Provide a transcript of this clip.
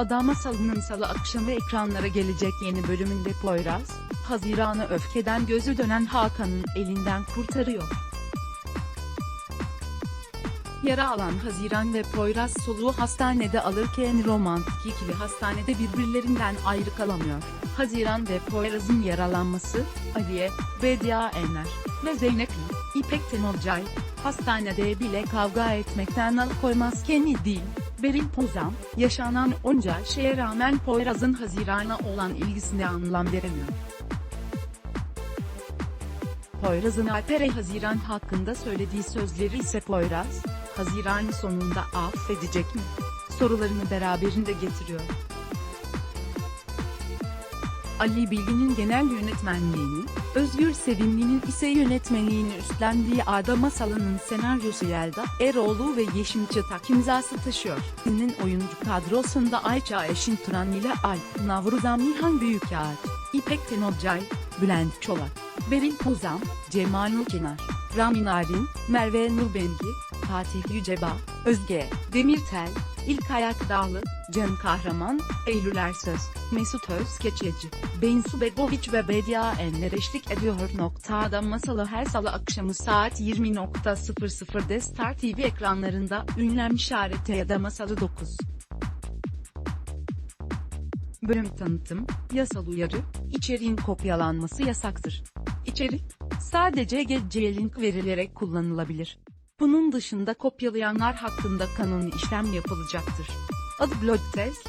Ada Masalı'nın salı akşamı ekranlara gelecek yeni bölümünde Poyraz, Haziran'ı öfkeden gözü dönen Hakan'ın elinden kurtarıyor. Yara alan Haziran ve Poyraz soluğu hastanede alırken romantik ikili hastanede birbirlerinden ayrı kalamıyor. Haziran ve Poyraz'ın yaralanması, Aliye, Bedia Ener ve Zeynep İpek Tenolcay, hastanede bile kavga etmekten alıkoymazken değil, Beril Pozan, yaşanan onca şeye rağmen Poyraz'ın Haziran'a olan ilgisine anlam veremiyor. Poyraz'ın Alper'e Haziran hakkında söylediği sözleri ise Poyraz, Haziran sonunda affedecek mi? Sorularını beraberinde getiriyor. Ali Bilgin'in genel yönetmenliğini, Özgür Sevimli'nin ise yönetmenliğini üstlendiği Ada Masalı'nın senaryosu Yelda Eroğlu ve Yeşim Çıtak imzası taşıyor. Dizinin oyuncu kadrosunda Ayça Eşin Turan ile Alp Navruzan Nihan Büyükağaç, İpek Tenolcay, Bülent Çolak, Beril Pozan, Cemal Nurkenar, Rami Narin, Merve Nurbengi, Fatih Yüceba, Özge, Demirtel, İlkay Akdağlı, Can Kahraman, Eylül Ersöz, Mesut Özkeçeci, Bensu Begoviç ve Bedia Enler eşlik ediyor. Noktada masalı her salı akşamı saat 20.00'de Star TV ekranlarında ünlem işareti ya da masalı 9. Bölüm tanıtım, yasal uyarı, içeriğin kopyalanması yasaktır. İçerik, sadece GC link verilerek kullanılabilir. Bunun dışında kopyalayanlar hakkında kanuni işlem yapılacaktır. Adı Blood Test,